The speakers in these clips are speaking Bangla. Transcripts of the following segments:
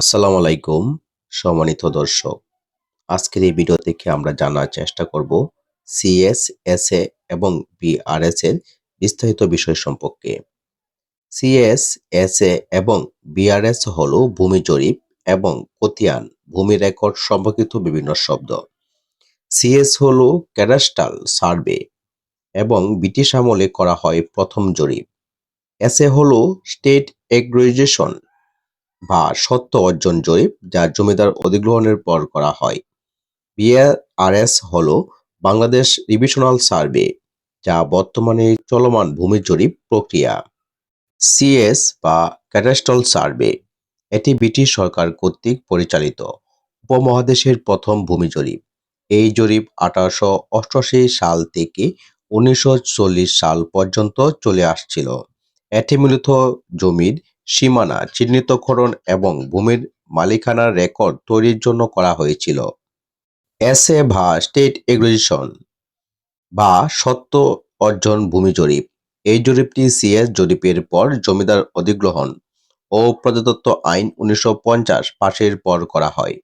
আসসালামু আলাইকুম, সম্মানিত দর্শক। আজকের এই ভিডিও থেকে আমরা জানার চেষ্টা করব সিএস এসএ এবং বিআরএস এর বিস্তারিত বিষয় সম্পর্কে। সিএস এসএ এবং বিআরএস হলো ভূমি জরিপ এবং খতিয়ান, ভূমি রেকর্ড সম্পর্কিত বিভিন্ন শব্দ। সিএস হলো ক্যাডাস্ট্রাল সার্ভে এবং ব্রিটিশ আমলে করা হয় প্রথম জরিপ। এসএ হলো স্টেট এগ্রিজেশন বা সত্ত্ব অর্জন জরিপ যা জমিদার অধিগ্রহণের পর করা হয়। বিআরএস হল বাংলাদেশ রিভিশনাল সার্ভে, যা বর্তমানে চলমান ভূমি জরিপ প্রক্রিয়া। সিএস বা ক্যাটাস্ট্রাল সার্ভে, এটি ব্রিটিশ সরকার কর্তৃক পরিচালিত, উপমহাদেশের প্রথম ভূমি জরিপ। এই জরিপ আঠারোশো অষ্টআশি সাল থেকে উনিশশো চল্লিশ সাল পর্যন্ত চলে আসছিল। এটি মূলত জমির সীমানা চিহ্নিতকরণ এবং ভূমির মালিকানার রেকর্ড তৈরির জন্য করা হয়েছিল। এসএ বা স্টেট এগ্রিজেশন বা সত্য অর্জন ভূমি জরিপ। এই জরিপটি সিএস জরিপের পর জমিদার অধিগ্রহণ ও প্রজাতত্ত্ব আইন উনিশশো পঞ্চাশ পাশের পর করা হয়।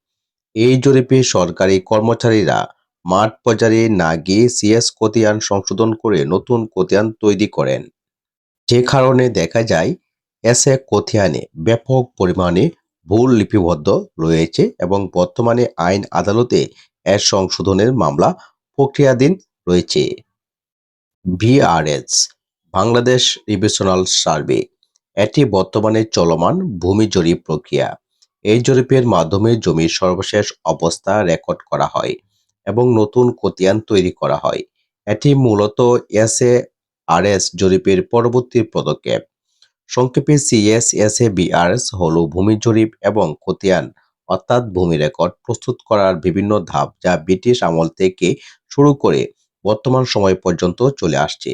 এই জরিপে সরকারি কর্মচারীরা মাঠ পর্যায়ে না গিয়ে সিএস খতিয়ান সংশোধন করে নতুন খতিয়ান তৈরি করেন। যে কারণে দেখা যায় এসে খতিয়ানে ব্যাপক পরিমাণে ভুল লিপিবদ্ধ রয়েছে এবং বর্তমানে আইন আদালতে এর সংশোধনের মামলা প্রক্রিয়াধীন রয়েছে। ভিআরএস, বাংলাদেশ রিভিশনাল সার্ভে, এটি বর্তমানে চলমান ভূমি জরিপ প্রক্রিয়া। এই জরিপের মাধ্যমে জমির সর্বশেষ অবস্থা রেকর্ড করা হয় এবং নতুন খতিয়ান তৈরি করা হয়। এটি মূলত এসএ আরএস জরিপের পরবর্তী পদক্ষেপ। সংক্ষেপে সিএসএসএবিআরএস হল ভূমি জরিপ এবং খতিয়ান, অর্থাৎ ভূমি রেকর্ড প্রস্তুত করার বিভিন্ন ধাপ যা ব্রিটিশ আমল থেকে শুরু করে বর্তমান সময় পর্যন্ত চলে আসছে।